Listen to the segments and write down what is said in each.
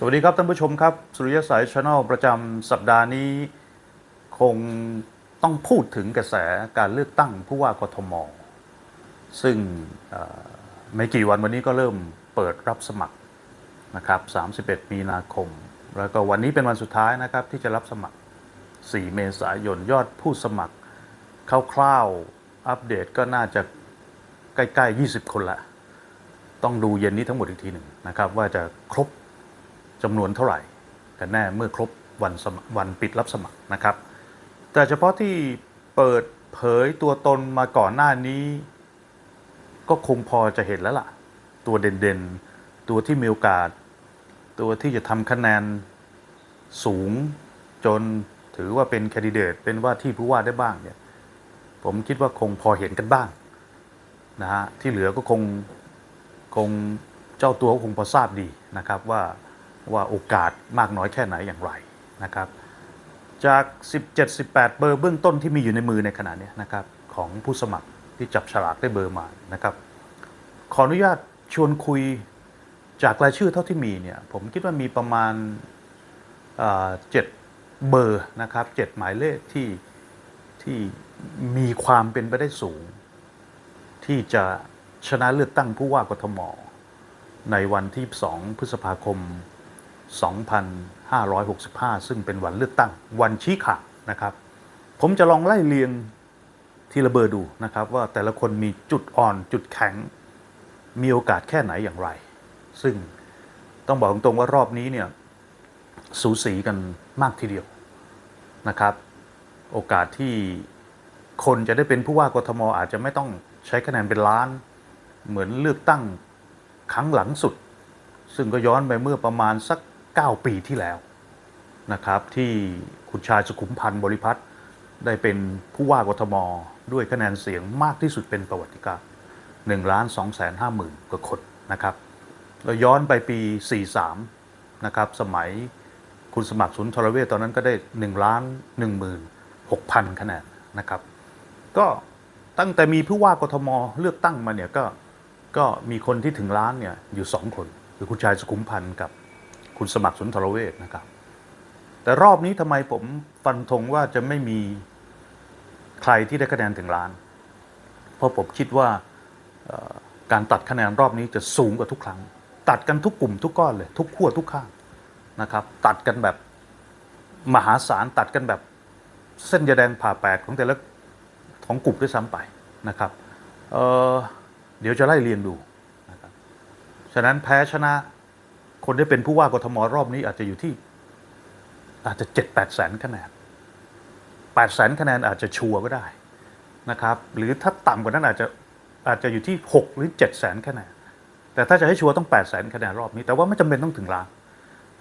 สวัสดีครับท่านผู้ชมครับ สุริยสายชาแนลประจำสัปดาห์นี้ คงต้องพูดถึงกระแสการเลือกตั้งผู้ว่ากทม ซึ่งไม่กี่วันวันนี้ก็เริ่มเปิดรับสมัครนะครับ 31 มีนาคม แล้วก็วันนี้เป็นวันสุดท้ายนะครับที่จะรับสมัคร 4 เมษายนยอดผู้สมัครคร่าวๆอัปเดตก็น่าจะใกล้ๆ 20 คนละ ต้องดูเย็นนี้ทั้งหมดอีกทีหนึ่งนะครับว่าจะครบ จำนวนเท่าไหร่กันแน่เมื่อครบวันสมัครวันปิดรับสมัครนะครับ แต่เฉพาะที่เปิดเผยตัวตนมาก่อนหน้านี้ ก็คงพอจะเห็นแล้วล่ะ ตัวเด่นๆ ตัวที่มีโอกาส ตัวที่จะทำคะแนนสูงจนถือว่าเป็นแคนดิเดตเป็นว่าที่ผู้ว่าได้บ้างเนี่ยผมคิดว่าคงพอเห็นกันบ้างนะฮะที่เหลือก็คงคงเจ้าตัวคงพอทราบดีนะครับว่า ว่าโอกาสมากน้อยแค่ไหนอย่างไรนะครับ จาก 17-18 เบอร์เบื้องต้นที่มีอยู่ในมือในขณะนี้นะครับของผู้สมัครที่จับฉลากได้เบอร์มานะครับ ขออนุญาตชวนคุยจากรายชื่อเท่าที่มีเนี่ยผมคิดว่ามีประมาณเอ่อเจ็ดเบอร์นะครับเจ็ดหมายเลขที่ที่มีความเป็นไปได้สูง ที่จะชนะเลือกตั้งผู้ว่ากทม ในวันที่ 2 พฤษภาคม 2565 ซึ่งเป็นวันเลือกตั้ง วันชี้ขาดนะครับ ผมจะลองไล่เรียงทีละเบอร์ดูนะครับ ว่าแต่ละคนมีจุดอ่อนจุดแข็ง มีโอกาสแค่ไหนอย่างไร ซึ่งต้องบอกตรงๆว่ารอบนี้เนี่ยสูสีกันมากทีเดียวนะครับ โอกาสที่คนจะได้เป็นผู้ว่ากทมอาจจะไม่ต้องใช้คะแนนเป็นล้าน เหมือนเลือกตั้งครั้งหลังสุด ซึ่งก็ย้อนไปเมื่อประมาณสัก 9 ปีที่แล้วนะครับที่คุณชายสุขุมพันธ์บริพัตรได้เป็นผู้ว่ากทม ด้วยคะแนนเสียงมากที่สุดเป็นประวัติการ1ล้าน2แสน5หมื่นกว่าคนนะครับเราย้อนไปปี 43 นะครับ สมัยคุณสมัครสุนทรเวชตอนนั้นก็ได้1ล้าน1หมื่น6พันคะแนนนะครับ ก็ตั้งแต่มีผู้ว่ากทมเลือกตั้งมาเนี่ยก็ก็มีคนที่ถึงล้านเนี่ยอยู่สองคน คือคุณชายสุขุมพันธ์กับ คุณสมัครสุนทรเวชนะครับ แต่รอบนี้ทำไมผมฟันธงว่าจะไม่มีใครที่ได้คะแนนถึงล้าน เพราะผมคิดว่าการตัดคะแนนรอบนี้จะสูงกว่าทุกครั้ง ตัดกันทุกกลุ่มทุกก้อนเลย ทุกขั้วทุกข้างนะครับ ตัดกันแบบมหาศาลตัดกันแบบเส้นยาแดงผ่าแปดของแต่ละของกลุ่มด้วยซ้ำไปนะครับเเดี๋ยวจะไล่เรียงดูนะครับฉะนั้นแพ้ชนะ คนได้เป็นผู้ว่ากทมรอบนี้อาจจะอยู่ที่ อาจจะเจ็ดแปดแสนคะแนนแปดแสนคะแนนอาจจะชัวร์ก็ได้นะครับ หรือถ้าต่ำกว่านั้นอาจจะอาจจะอยู่ที่หกหรือเจ็ดแสนคะแนนแต่ถ้าจะให้ชัวร์ต้องแปดแสนคะแนนรอบนี้ แต่ว่าไม่จำเป็นต้องถึงล้าน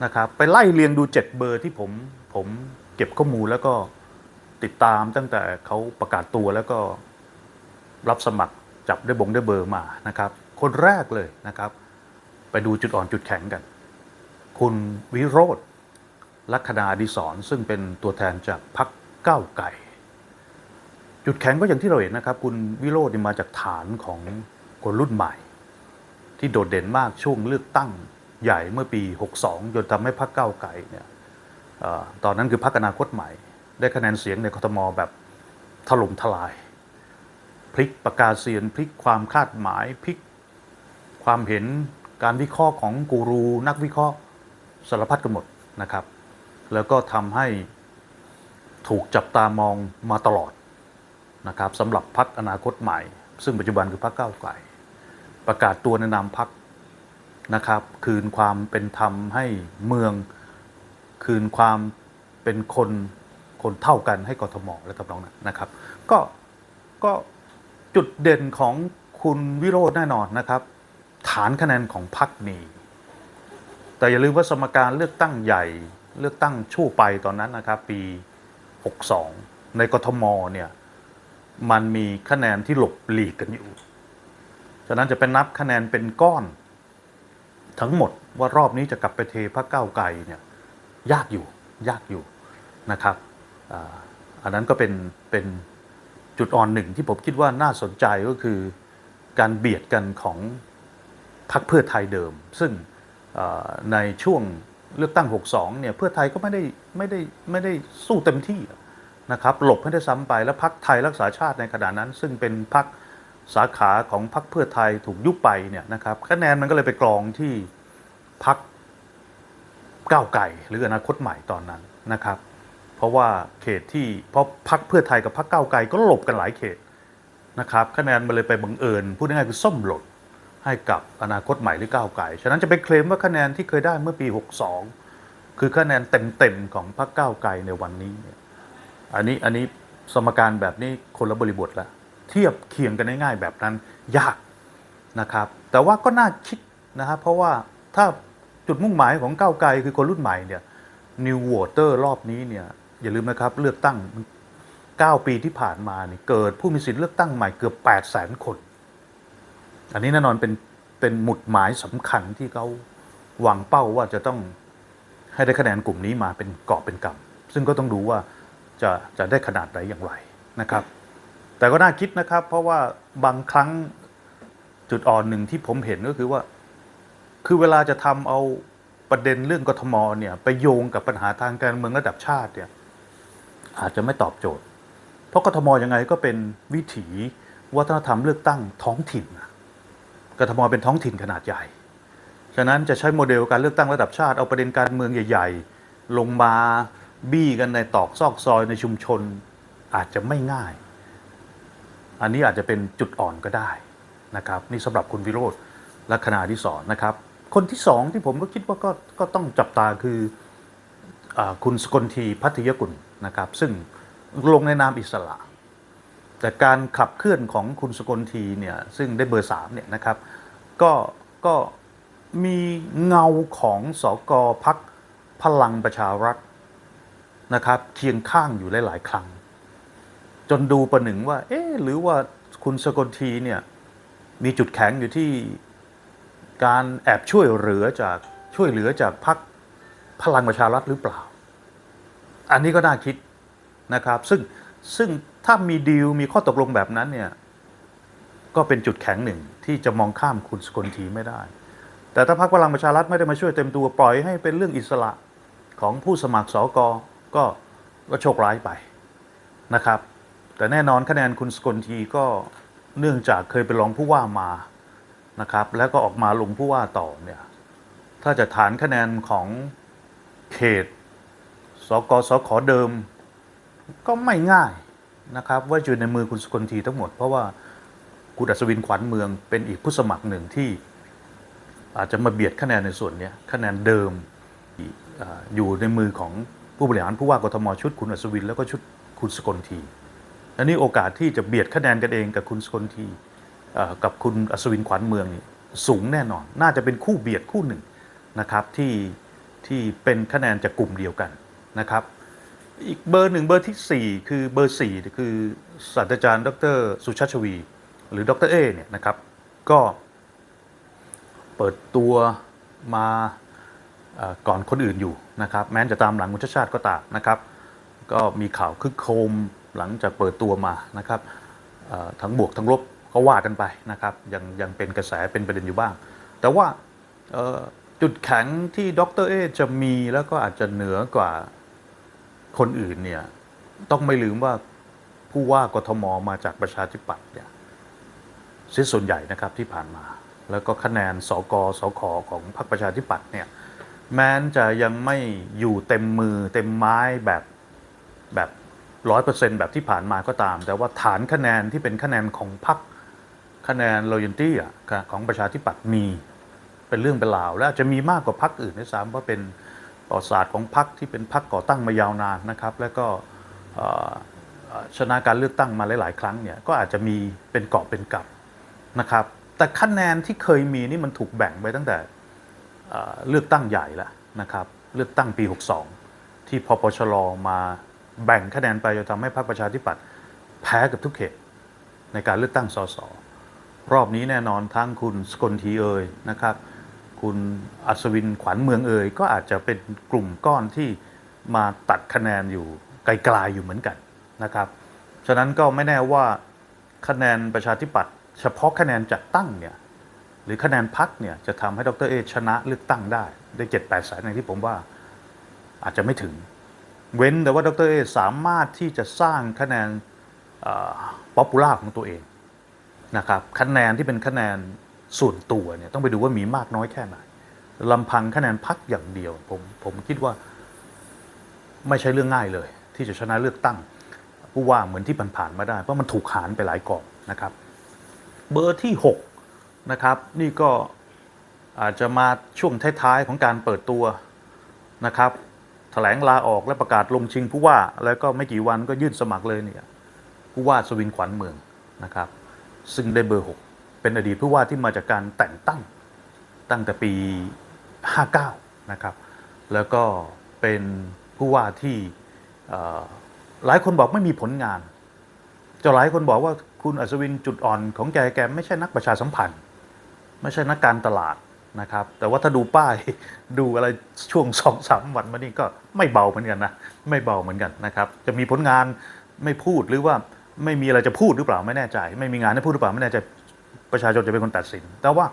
นะครับไปไล่เรียงดูเจ็ดเบอร์ที่ผมผมเก็บข้อมูลแล้วก็ติดตามตั้งแต่เขาประกาศตัวแล้วก็รับสมัครจับได้บงได้เบอร์มานะครับ คนแรกเลยนะครับ ไปดูจุดอ่อนจุดแข็งกัน คุณวิโรธลัคนาดิศรซึ่งเป็นตัวแทนจากพรรคก้าวไก่ จุดแข็งก็อย่างที่เราเห็นนะครับ คุณวิโรธนี่มาจากฐานของคนรุ่นใหม่ ที่โดดเด่นมากช่วงเลือกตั้งใหญ่เมื่อปี 62 จนทำให้พรรคก้าวไก่เนี่ยอตอนนั้นคือพรรคอนาคตใหม่ ได้คะแนนเสียงในกทมแบบถล่มทลาย พลิกประกาศเสียนพลิกความคาดหมายพลิกความเห็นการวิเคราะห์ของกูรูนักวิเคราะห์ สารพัดกันหมดนะครับ แล้วก็ทำให้ถูกจับตามองมาตลอดนะครับสำหรับพรรคอนาคตใหม่ ซึ่งปัจจุบันคือพรรคก้าวไกลประกาศตัวในนามพรรคนะครับ คืนความเป็นธรรมให้เมือง คืนความเป็นคนคนเท่ากันให้กทมและกับน้องนั้นนะครับ ก็ก็จุดเด่นของคุณวิโรจน์แน่นอนนะครับ ฐานคะแนนของพรรคมี แต่อย่าลืมว่าสมการเลือกตั้งใหญ่เลือกตั้งชั่วไปตอนนั้นนะครับปี 62 ในกทมเนี่ยมันมีคะแนนที่หลบหลีกกันอยู่ฉะนั้นจะเป็นนับคะแนนเป็นก้อน ทั้งหมดว่ารอบนี้จะกลับไปเทพรรคก้าไกลเนี่ยยากอยู่ยากอยู่นะครับอันนั้นก็เป็นเป็นจุดอ่อนหนึ่งที่ผมคิดว่าน่าสนใจก็คือการเบียดกันของพรรคเพื่อไทยเดิม ซึ่ง ในช่วงเลือกตั้ง 62 เนี่ยเพื่อไทยก็ไม่ได้ไม่ได้ไม่ได้สู้เต็มที่นะครับหลบให้ได้ซ้ำไปแล้วพักไทยรักษาชาติในขณะนั้น ซึ่งเป็นพักสาขาของพักเพื่อไทยถูกยุบไปเนี่ยนะครับคะแนนมันก็เลยไปกรองที่พักก้าวไก่หรืออนาคตใหม่ตอนนั้นนะครับ เพราะว่าเขตที่เพราะพักเพื่อไทยกับพักก้าวไกลก็หลบกันหลายเขตนะครับคะแนนมันเลยไปบังเอิญพูดง่ายๆคือส้มหล่น ให้กับอนาคตใหม่หรือก้าวไกล ฉะนั้นจะไปเคลมว่าคะแนนที่เคยได้เมื่อปี 62 คือคะแนนเต็มๆของพรรคก้าวไกลในวันนี้เนี่ยอันนี้อันนี้สมการแบบนี้คนละบริบทล้วเทียบเคียงกันง่ายๆแบบนั้นยากนะครับ แต่ว่าก็น่าคิดนะครับเพราะว่าถ้าจุดมุ่งหมายของก้าวไกลคือคนรุ่นใหม่เนี่ย New Voter รอบนี้เนี่ยอย่าลืมนะครับเลือกตั้ง 9 ปีที่ผ่านมานี่เกิดผู้มีสิทธิ์เลือกตั้งใหม่เกือบ8 0 0 0 0 0 คน อันนี้แน่นอนเป็นเป็นหมุดหมายสำคัญที่เขาวางเป้าว่าจะต้องให้ได้คะแนนกลุ่มนี้มาเป็นกอบเป็นกำซึ่งก็ต้องดูว่าจะจะได้ขนาดไหนอย่างไรนะครับ แต่ก็น่าคิดนะครับ เพราะว่าบางครั้งจุดอ่อนหนึ่งที่ผมเห็นก็คือว่า คือเวลาจะทำเอาประเด็นเรื่องกทมเนี่ยไปโยงกับปัญหาทางการเมืองระดับชาติเนี่ยอาจจะไม่ตอบโจทย์ เพราะกทมยังไงก็เป็นวิถีวัฒนธรรมเลือกตั้งท้องถิ่นนะ กทมเป็นท้องถิ่นขนาดใหญ่ ฉะนั้นจะใช้โมเดลการเลือกตั้งระดับชาติเอาประเด็นการเมืองใหญ่ ๆ ลงมาบี้กันในตอกซอกซอยในชุมชนอาจจะไม่ง่าย อันนี้อาจจะเป็นจุดอ่อนก็ได้นะครับ นี่สำหรับคุณวิโรธและคณะที่สอนนะครับ คนที่สองที่ผมก็คิดว่าก็ก็ต้องจับตาคืออคุณสกลทีพัทยกุลนะครับ ซึ่งลงในนามอิสระ แต่การขับเคลื่อนของคุณสกลทีเนี่ยซึ่งได้เบอร์สามเนี่ยนะครับก็ก็มีเงาของสอกอพักพลังประชารัฐนะครับเคียงข้างอยู่หลาย ๆ ครั้ง จนดูประหนึ่งว่า เอ๊หรือว่าคุณสกลทีเนี่ยมีจุดแข็งอยู่ที่การแอบช่วยเหลือจากช่วยเหลือจากพรรคพลังประชารัฐหรือเปล่า อันนี้ก็น่าคิดนะครับ ซึ่ง ซึ่งถ้ามีดีลมีข้อตกลงแบบนั้นเนี่ยก็เป็นจุดแข็งหนึ่งที่จะมองข้ามคุณสกลทีไม่ได้ แต่ถ้าพรรคพลังประชารัฐไม่ได้มาช่วยเต็มตัวปล่อยให้เป็นเรื่องอิสระของผู้สมัครสอกอก็ก็โชคร้ายไปนะครับ แต่แน่นอนคะแนนคุณสกลทีก็เนื่องจากเคยเป็นรองผู้ว่ามานะครับ แล้วก็ออกมาลงผู้ว่าต่อเนี่ยถ้าจะฐานคะแนนของเขตสกสขเดิม ก็ไม่ง่ายนะครับว่าอยู่ในมือคุณสกลทีทั้งหมด เพราะว่าคุณอัศวินขวัญเมืองเป็นอีกผู้สมัครหนึ่งที่อาจจะมาเบียดคะแนนในส่วนนี้คะแนนเดิมออยู่ในมือของผู้บริหารผู้ว่ากทมชุดคุณอัศวินแล้วก็ชุดคุณสกลทีอันนี้โอกาสที่จะเบียดคะแนนกันเองกับคุณสกลทีกับคุณอัศวินขวัญเมืองสูงแน่นอน น่าจะเป็นคู่เบียดคู่หนึ่งนะครับที่ที่เป็นคะแนนจากกลุ่มเดียวกันนะครับ อีกเบอร์หนึ่งเบอร์ที่ 4 คือเบอร์ 4 คือศาสตราจารย์ ดร สุชาติชวี หรือดรเอเนี่ยนะครับ ก็เปิดตัวมาก่อนคนอื่นอยู่นะครับ แม้จะตามหลังคุณชาชาติก็ตามนะครับ ก็มีข่าวคึกโครมหลังจากเปิดตัวมานะครับทั้งบวกทั้งลบก็ว่ากันไปนะครับ ยังยังเป็นกระแสเป็นประเด็นอยู่บ้าง แต่ว่าจุดแข็งที่ดรเอจะมีแล้วก็อาจจะเหนือกว่า คนอื่นเนี่ย ต้องไม่ลืมว่าผู้ว่ากทมมาจากประชาธิปัตย์เนี่ยเสียส่วนใหญ่นะครับที่ผ่านมา แล้วก็คะแนนสกสคของพรรคประชาธิปัตย์เนี่ยแม้นจะยังไม่อยู่เต็มมือเต็มไม้แบบแบบร้อยเปอร์เซ็นแบบที่ผ่านมาก็ตาม แต่ว่าฐานคะแนนที่เป็นคะแนนของพรรคคะแนน loyalty อะของประชาธิปัตย์มี เป็นเรื่องเป็นราว และจจะมีมากกว่าพรรคอื่นด้วยซ้ำเพราะเป็น ประวัติศาสตร์ของพรรคที่เป็นพรรคก่อตั้งมายาวนานนะครับ แล้วก็ชนะการเลือกตั้งมาหลาย ๆ ครั้งเนี่ยก็อาจจะมีเป็นเกาะเป็นกับนะครับ แต่คะแนนที่เคยมีนี่มันถูกแบ่งไปตั้งแต่เอ่อเลือกตั้งใหญ่แล้วนะครับ เลือกตั้งปี 62 ที่พปชรมาแบ่งคะแนนไปจนทำให้พรรคประชาธิปัตย์แพ้กับทุกเขตในการเลือกตั้งสสรอบนี้แน่นอนทั้งคุณสกลทีเอ่ยนะครับ คุณอัศวินขวัญเมืองเอ่ยก็อาจจะเป็นกลุ่มก้อนที่มาตัดคะแนนอยู่ไกลๆอยู่เหมือนกันนะครับฉะนั้นก็ไม่แน่ว่าคะแนนประชาธิปัตย์เฉพาะคะแนนจัดตั้งเนี่ยหรือคะแนนพักเนี่ยจะทำให้ดรเอชนะเลือกตั้งได้ได้เจ็ดแปดแสนอย่างที่ผมว่าอาจจะไม่ถึง เว้นแต่ว่าดรเอสามารถที่จะสร้างคะแนนป๊อปปูล่าของตัวเองนะครับคะแนนที่เป็นคะแนน ส่วนตัวเนี่ยต้องไปดูว่ามีมากน้อยแค่ไหนลำพังคะแนนพักอย่างเดียว ผมผมคิดว่าไม่ใช่เรื่องง่ายเลย ที่จะชนะเลือกตั้งผู้ว่าเหมือนที่ผ่านๆมาได้ เพราะมันถูกหารไปหลายกองนะครับ เบอร์ที่6นะครับนี่ก็อาจจะมาช่วงท้ายๆของการเปิดตัวนะครับแถลงลาออกและประกาศลงชิงผู้ว่าแล้วก็ไม่กี่วันก็ยื่นสมัครเลยเนี่ยผู้ว่าสวินขวัญเมืองนะครับ ซึ่งได้เบอร์ 6 เป็นอดีตผู้ว่าที่มาจากการแต่งตั้งตั้งแต่ปี 59 นะครับ แล้วก็เป็นผู้ว่าที่หลายคนบอกไม่มีผลงาน จะหลายคนบอกว่าคุณอัศวินจุดอ่อนของแกแกไม่ใช่นักประชาสัมพันธ์ ไม่ใช่นักการตลาดนะครับ แต่ว่าถ้าดูป้ายดูอะไรช่วงสองสามวันมานี่ก็ไม่เบาเหมือนกันนะ ไม่เบาเหมือนกันนะครับ จะมีผลงานไม่พูดหรือว่าไม่มีอะไรจะพูดหรือเปล่าไม่แน่ใจ ไม่มีงานให้พูดหรือเปล่าไม่แน่ใจ ประชาชนจะเป็นคนตัดสิน แต่ว่า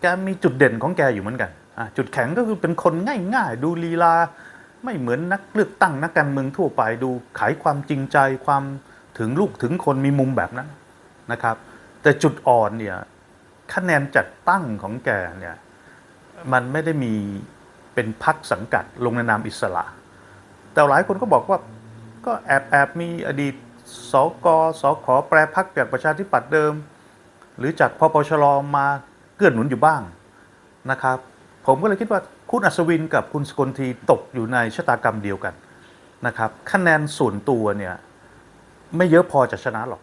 แกมีจุดเด่นของแกอยู่เหมือนกัน จุดแข็งก็คือเป็นคนง่ายๆ ดูลีลา ไม่เหมือนนักเลือกตั้งนักการเมืองทั่วไป ดูขายความจริงใจความถึงลูกถึงคนมีมุมแบบนั้นนะครับ แต่จุดอ่อนเนี่ยคะแนนจัดตั้งของแกเนี่ยมันไม่ได้มีเป็นพักสังกัดลงในนามอิสระ แต่หลายคนก็บอกว่าก็แอบแอบมีอดีตสกสขแปรพักจากประชาธิปัตย์เดิม หรือจากพปชรมาเกื้อหนุนอยู่บ้างนะครับ ผมก็เลยคิดว่าคุณอัศวินกับคุณสกลทีตกอยู่ในชะตากรรมเดียวกันนะครับคะแนนส่วนตัวเนี่ยไม่เยอะพอจะชนะหรอก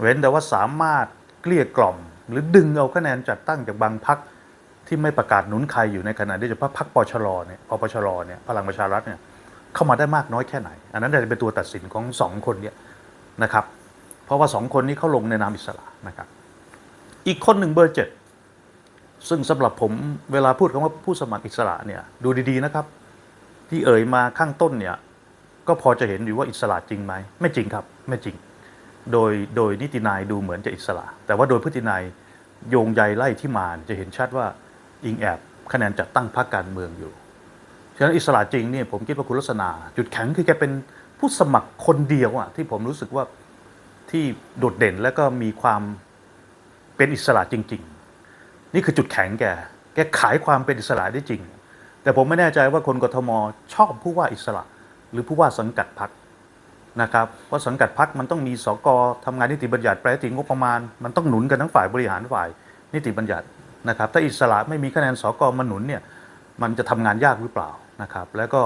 เว้นแต่ว่าสามารถเกลี้ยกล่อม หรือดึงเอาคะแนนจัดตั้งจากบางพักที่ไม่ประกาศหนุนใครอยู่ในขณะที่จะพักปชรเนี่ยปปชรเนี่ยพลังประชารัฐเนี่ยเข้ามาได้มากน้อยแค่ไหน อันนั้นจะเป็นตัวตัดสินของสองคนเนี่ยนะครับ เพราะว่าสองคนนี้เขาลงในนามอิสระนะครับ อีกคนหนึ่งเบอร์เจ็ดซึ่งสำหรับผมเวลาพูดคำว่าผู้สมัครอิสระเนี่ยดูดีๆนะครับ ที่เอ่ยมาข้างต้นเนี่ยก็พอจะเห็นอยู่ว่าอิสระจริงไหมไม่จริงครับ ไม่จริง โดยโดยนิตินายดูเหมือนจะอิสระ แต่ว่าโดยพฤตินายโยงใยไล่ที่มาจะเห็นชัดว่าอิงแอบคะแนนจัดตั้งพรรคการเมืองอยู่ฉะนั้นอิสระจริงเนี่ยผมคิดว่าคุณลักษณะจุดแข็งคือแกเป็นผู้สมัครคนเดียวอะที่ผมรู้สึกว่า ที่โดดเด่นและก็มีความเป็นอิสระจริง ๆ นี่คือจุดแข็งแก แกขายความเป็นอิสระได้จริง แต่ผมไม่แน่ใจว่าคนกทมชอบผู้ว่าอิสระ หรือผู้ว่าสังกัดพรรคนะครับเพราะสังกัดพรรคมันต้องมีสกทำงานนิติบัญญัติแปลติงบประมาณ มันต้องหนุนกันทั้งฝ่ายบริหารฝ่ายนิติบัญญัตินะครับ ถ้าอิสระไม่มีคะแนนสกมาหนุนเนี่ยมันจะทำงานยากหรือเปล่านะครับ แล้วก็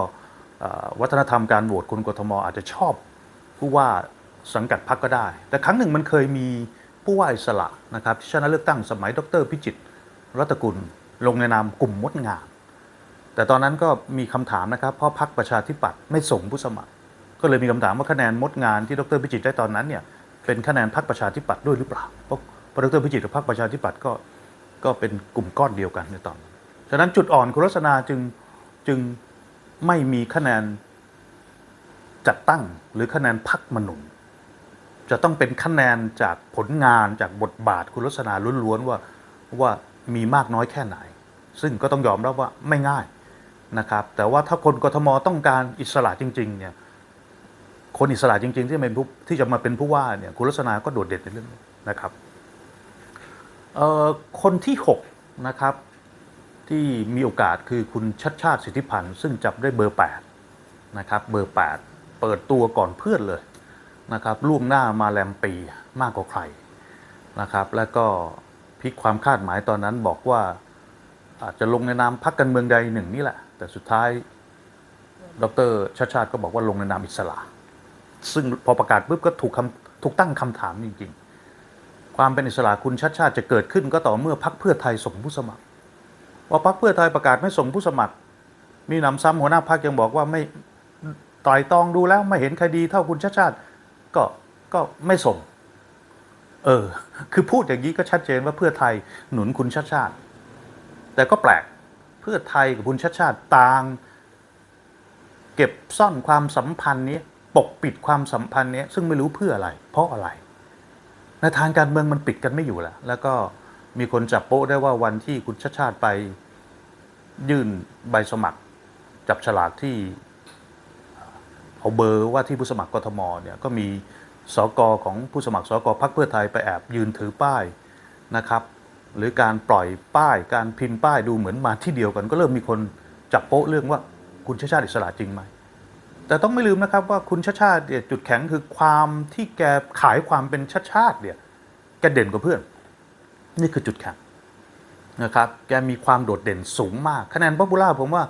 วัฒนธรรมการโหวตคนกทมอาจจะชอบผู้ว่า สังกัดพรรคก็ได้ แต่ครั้งหนึ่งมันเคยมีผู้ว่าอิสระนะครับที่ชนะเลือกตั้งสมัยดรพิจิตรรัตกุลลงในนามกลุ่มมดงาม แต่ตอนนั้นก็มีคำถามนะครับ เพราะพรรคประชาธิปัตย์ไม่ส่งผู้สมัคร ก็เลยมีคำถามว่าคะแนนมดงานที่ดรพิจิตรได้ตอนนั้นเนี่ยเป็นคะแนนพรรคประชาธิปัตย์ด้วยหรือเปล่าเพราะดรพิจิตรกับพรรคประชาธิปัตย์ก็ก็เป็นกลุ่มก้อนเดียวกันในตอนนั้นฉะนั้นจุดอ่อนคุณลักษณะจึงจึงไม่มีคะแนนจัดตั้งหรือคะแนนพรรคมนุน จะต้องเป็นคะแนนจากผลงานจากบทบาทคุณลักษณะล้วนๆว่าว่ามีมากน้อยแค่ไหน ซึ่งก็ต้องยอมรับว่าไม่ง่ายนะครับ แต่ว่าถ้าคนกทมต้องการอิสระจริง ๆ เนี่ย คนอิสระจริง ๆ ที่เป็นผู้ที่จะมาเป็นผู้ว่าเนี่ยคุณลักษณะก็โดดเด่นในเรื่องนี้นะครับเอ่อคนที่ 6 นะครับ ที่มีโอกาสคือคุณชัดชาติสิทธิพันธ์ซึ่งจับได้เบอร์ 8 นะครับ เบอร์ 8 เปิดตัวก่อนเพื่อนเลย นะครับล่วงหน้ามาแรมปีมากกว่าใครนะครับ แล้วก็พลิกความคาดหมายตอนนั้นบอกว่าอาจจะลงในนามพรรคการเมืองใดหนึ่งนี่แหละ แต่สุดท้าย ดรชาชาติก็บอกว่าลงในนามอิสระ ซึ่งพอประกาศปุ๊บก็ถูกคำถูกตั้งคำถามจริง ๆ ความเป็นอิสระคุณชาชาติจะเกิดขึ้นก็ต่อเมื่อพรรคเพื่อไทยส่งผู้สมัครว่าพรรคเพื่อไทยประกาศไม่ส่งผู้สมัคร มีหนำซ้ำหัวหน้าพรรคยังบอกว่าไม่ไตรตองดูแล้วไม่เห็นคดีเท่าคุณชาชาติ ก็ก็ไม่ส่ง เออ คือพูดอย่างนี้ก็ชัดเจนว่าเพื่อไทยหนุนคุณชาติชาติ แต่ก็แปลกเพื่อไทยกับคุณชาติชาติต่าง เก็บซ่อนความสัมพันธ์นี้ปกปิดความสัมพันธ์นี้ซึ่งไม่รู้เพื่ออะไร เพราะอะไร ในทางการเมืองมันปิดกันไม่อยู่แล้วแล้วก็มีคนจับโป๊ะได้ว่าวันที่คุณชาติชาติไปยื่นใบสมัคร จับฉลากที่ เอาเบอร์ว่าที่ผู้สมัครกทมเนี่ยก็มีสกของผู้สมัครสกพรรคเพื่อไทยไปแอบยืนถือป้ายนะครับ หรือการปล่อยป้ายการพิมพ์ป้ายดูเหมือนมาที่เดียวกัน ก็เริ่มมีคนจับโป๊ะเรื่องว่าคุณชาชาติอิสระจริงไหมแต่ต้องไม่ลืมนะครับว่าคุณชาชาติจุดแข็งคือความที่แกขายความเป็นชาชาติเนี่ยแกเด่นกว่าเพื่อน นี่คือจุดแข็งนะครับแกมีความโดดเด่นสูงมากคะแนนป๊อปปูล่าผมว่า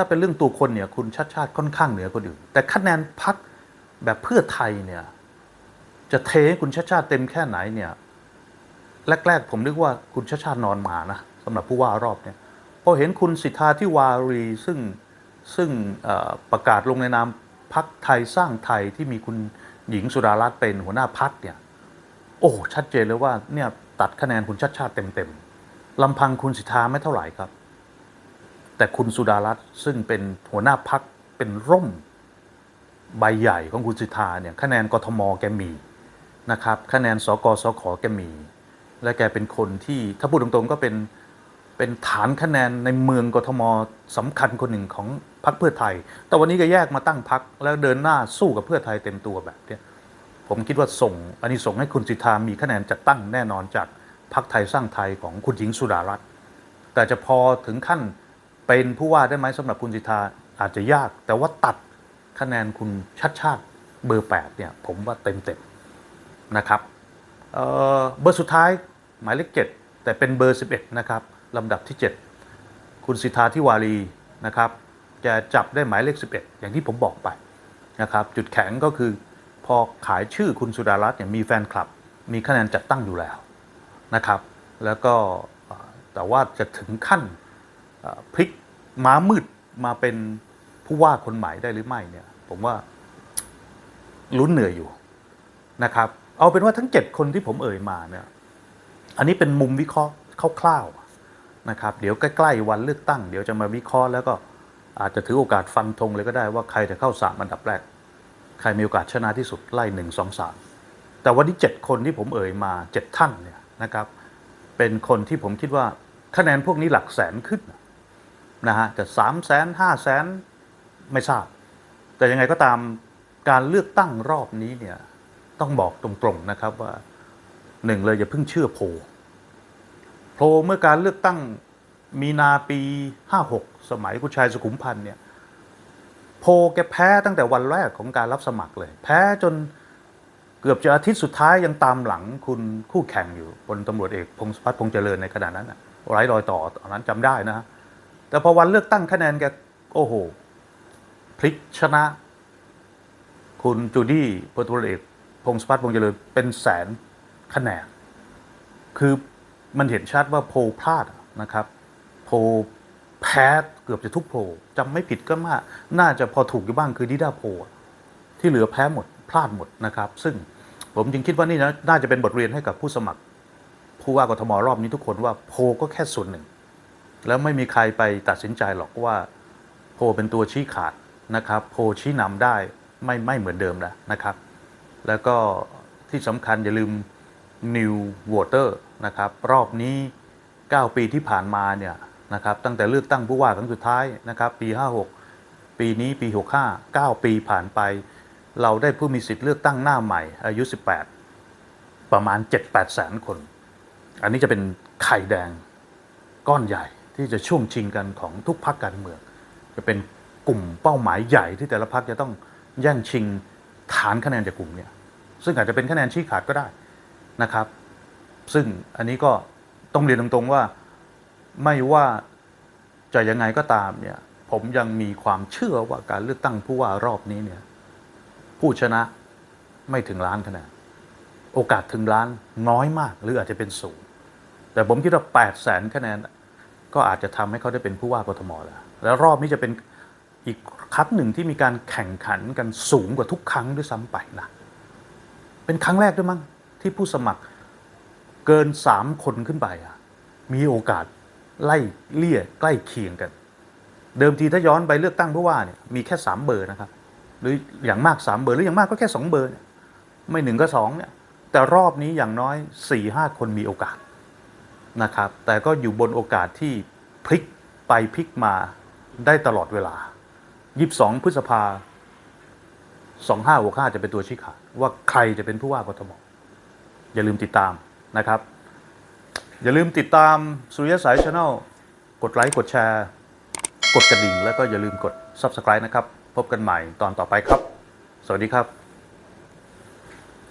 ถ้าเป็นเรื่องตัวคนเนี่ยคุณชาติชาติค่อนข้างเหนือคนอื่น แต่คะแนนพักแบบเพื่อไทยเนี่ย จะเทให้คุณชาติชาติเต็มแค่ไหนเนี่ยแรกๆผมนึกว่าคุณชาติชาตินอนหมานะสำหรับผู้ว่ารอบเนี่ยพอเห็นคุณสิทธาที่วารีซึ่งซึ่งประกาศลงในนามพักไทยสร้างไทยที่มีคุณหญิงสุดารัตน์เป็นหัวหน้าพักเนี่ย โอ้ชัดเจนเลยว่าเนี่ยตัดคะแนนคุณชาติชาติเต็มๆลำพังคุณสิทธาไม่เท่าไหร่ครับ แต่คุณสุดารัตน์ซึ่งเป็นหัวหน้าพักเป็นร่มใบใหญ่ของคุณสิทธาเนี่ยคะแนนกทมแกมีนะครับคะแนนสกสขแกมี และแกเป็นคนที่ถ้าพูดตรงๆก็เป็นเป็นฐานคะแนนในเมืองกทมสำคัญคนหนึ่งของพรรคเพื่อไทย แต่วันนี้ก็แยกมาตั้งพรรคแล้วเดินหน้าสู้กับเพื่อไทยเต็มตัวแบบเนี้ยผมคิดว่าส่งอันนี้ส่งให้คุณสิทธามีคะแนนจัดตั้งแน่นอนจากพรรคไทยสร้างไทยของคุณหญิงสุดารัตน์แต่จะพอถึงขั้น เป็นผู้ว่าได้ไหมสำหรับคุณสิทธาอาจจะยาก แต่ว่าตัดคะแนนคุณชัดชาติเบอร์8เนี่ยผมว่าเต็มเต็มนะครับเเบอร์สุดท้ายหมายเลข7แต่เป็นเบอร์ 11นะครับลำดับที่ 7 คุณสิทธาทิวารีนะครับจะจับได้หมายเลข 11 อย่างที่ผมบอกไปนะครับจุดแข็งก็คือพอขายชื่อคุณสุดารัตน์เนี่ยมีแฟนคลับ มีคะแนนจัดตั้งอยู่แล้วนะครับ แล้วก็แต่ว่าจะถึงขั้นพลิก ม้ามืดมาเป็นผู้ว่าคนใหม่ได้หรือไม่เนี่ย ผมว่าลุ้นเหนื่อยอยู่นะครับ เอาเป็นว่าทั้ง 7 คนที่ผมเอ่ยมาเนี่ย อันนี้เป็นมุมวิเคราะห์คร่าวๆนะครับ เดี๋ยวใกล้ๆวันเลือกตั้ง เดี๋ยวจะมาวิเคราะห์แล้วก็อาจจะถือโอกาสฟันธงเลยก็ได้ว่าใครจะเข้าสามอันดับแรก ใครมีโอกาสชนะที่สุดไล่หนึ่งสองสามแต่วันนี้เจ็ดคนที่ผมเอ่ยมาเจ็ดท่านเนี่ยนะครับ เป็นคนที่ผมคิดว่าคะแนนพวกนี้หลักแสนขึ้น นะฮะแต่สามแสนห้าแสนไม่ทราบ แต่ยังไงก็ตามการเลือกตั้งรอบนี้เนี่ยต้องบอกตรงๆนะครับว่าหนึ่งเลยอย่าเพิ่งเชื่อโพลโพลเมื่อการเลือกตั้งมีนาปี56สมัยคุณชายสุขุมพันธ์เนี่ยโพลแกแพ้ตั้งแต่วันแรกของการรับสมัครเลย แพ้จนเกือบจะอาทิตย์สุดท้ายยังตามหลังคุณคู่แข่งอยู่พลตำรวจเอกพงศพัฒน์พงษ์เจริญในขณะนั้นน่ะไร้รอยต่อตอนนั้นจำได้นะฮะ แต่พอวันเลือกตั้งคะแนนแกโอ้โห พลิกชนะ คุณจูดี้พลตำรเอกพงศพัฒน์พงษ์เจริญเป็นแสนคะแนน คือมันเห็นชัดว่าโพลพลาดนะครับ โพลแพ้เกือบจะทุกโพลจำไม่ผิดก็มาน่าจะพอถูกอยู่บ้างคือดิดาโพลอะที่เหลือแพ้หมดพลาดหมดนะครับ ซึ่งผมจึงคิดว่านี่นะน่าจะเป็นบทเรียนให้กับผู้สมัคร ผู้ว่ากทมรอบนี้ทุกคนว่าโพลก็แค่ส่วนหนึ่ง แล้วไม่มีใครไปตัดสินใจหรอกว่าโพลเป็นตัวชี้ขาดนะครับ โพลชี้นำได้ไม่ไม่เหมือนเดิมแล้วนะครับ แล้วก็ที่สำคัญอย่าลืม New Voter นะครับรอบนี้ 9 ปีที่ผ่านมาเนี่ยนะครับตั้งแต่เลือกตั้งผู้ว่าครั้งสุดท้ายนะครับปี 56 ปีนี้ปี 65 9 ปีผ่านไป เราได้ผู้มีสิทธิ์เลือกตั้งหน้าใหม่ อายุ 18 ประมาณ 7-8แสนคน อันนี้จะเป็นไข่แดงก้อนใหญ่ ที่จะช่วงชิงกันของทุกพรรคการเมือง จะเป็นกลุ่มเป้าหมายใหญ่ที่แต่ละพรรคจะต้องแย่งชิงฐานคะแนนจากกลุ่มเนี่ยซึ่งอาจจะเป็นคะแนนชี้ขาดก็ได้นะครับ ซึ่งอันนี้ก็ต้องเรียนตรงๆว่าไม่ว่าจะยังไงก็ตามเนี่ยผมยังมีความเชื่อว่าการเลือกตั้งผู้ว่ารอบนี้เนี่ยผู้ชนะไม่ถึงล้านคะแนนโอกาสถึงล้านน้อยมากหรืออาจจะเป็นศูนย์แต่ผมคิดว่า8 0 0แสนคะแนน ก็อาจจะทำให้เขาได้เป็นผู้ว่ากทมแล้วแล้วรอบนี้จะเป็นอีกครั้งหนึ่งที่มีการแข่งขันกันสูงกว่าทุกครั้งด้วยซ้ำไปนะเป็นครั้งแรกด้วยมั้งที่ผู้สมัครเกินสามคนขึ้นไปอะมีโอกาสไล่เลี่ยใกล้เคียงกัน เดิมทีถ้าย้อนไปเลือกตั้งผู้ว่าเนี่ยมีแค่สามเบอร์นะครับหรืออย่างมากสามเบอร์หรืออย่างมากก็แค่สองเบอร์เนี่ยไม่หนึ่งก็สองเนี่ยแต่รอบนี้อย่างน้อยสี่ห้าคนมีโอกาส นะครับ แต่ก็อยู่บนโอกาสที่พลิกไปพลิกมาได้ตลอดเวลา 22 พฤษภา2565 จะเป็นตัวชี้ขาดว่าใครจะเป็นผู้ว่ากทมอย่าลืมติดตามนะครับ อย่าลืมติดตามสุริยสายช n แนลกดไลค์ กดแชร์ กดกระดิ่ง แล้วก็อย่าลืมกด Subscribe นะครับ พบกันใหม่ตอนต่อไปครับ สวัสดีครับ